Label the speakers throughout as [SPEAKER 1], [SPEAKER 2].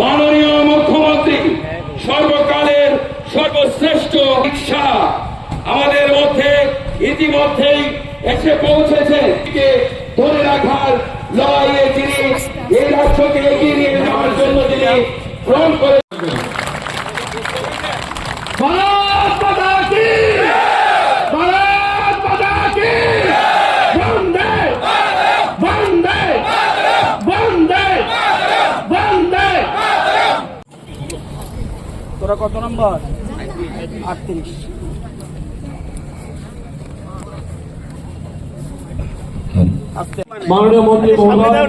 [SPEAKER 1] মাননীয় মুখ্যমন্ত্রী, সর্বকালের সর্বশ্রেষ্ঠ শিক্ষা আমাদের মধ্যে ইতিমধ্যেই এসে পৌঁছেছে। ধরে রাখার লড়াইয়ে তিনি এই রাষ্ট্রকে এগিয়ে নিয়ে যাওয়ার জন্য তিনি গ্রহণ করে
[SPEAKER 2] তোরা কত নম্বর? আটত্রিশ।
[SPEAKER 3] মাননীয় মন্ত্রী মহোদয়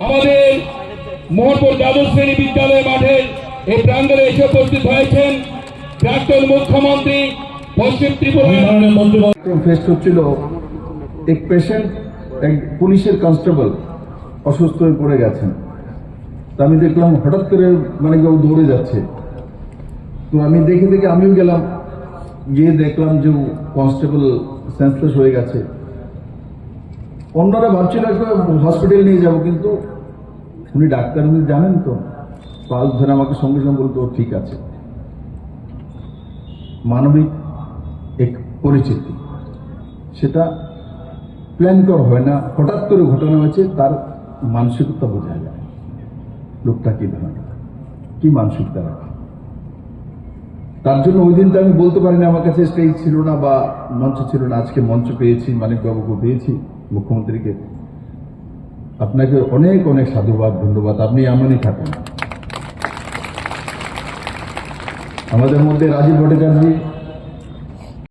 [SPEAKER 3] আমাদের
[SPEAKER 1] মোহনপুর দ্বাদশ শ্রেণি বিদ্যালয় মাঠে এই প্রাঙ্গণে এসে উপস্থিত হয়েছেন প্রাক্তন মুখ্যমন্ত্রী
[SPEAKER 4] এক পেশেন্ট এক পুলিশের কনস্টেবল অসুস্থ হয়ে পড়ে গেছেন। তা আমি দেখলাম হঠাৎ করে মানে কেউ দৌড়ে যাচ্ছে। তো আমি দেখে দেখে আমিও গেলাম। গিয়ে দেখলাম যে কনস্টেবল সেন্সলেস হয়ে গেছে। অন্যরা ভাবছিল হসপিটাল নিয়ে যাব, কিন্তু উনি ডাক্তার, উনি জানেন তো। পালস ধরে আমাকে সঙ্গে সঙ্গে বলতো ঠিক আছে। মানবিক এক পরিচিতি। সেটা প্ল্যান করা হয় না। হঠাৎ করে ঘটনা হয়েছে, তার মানসিকতা বোঝা যায়। লোকটা কি ধরনের? কি মানসিকতা রাখে? তার জন্য ওই দিন তো আমি বলতে পারিনি, আমার কাছে স্টেজ ছিল না বা মঞ্চ ছিল না। আজকে মঞ্চ পেয়েছি মানিকবাবুকে পেয়েছি, মুখ্যমন্ত্রীকে। আপনাকে অনেক অনেক সাধুবাদ, ধন্যবাদ। আপনি এমনই থাকেন। আমাদের মধ্যে রাজীব ভট্টাচার্য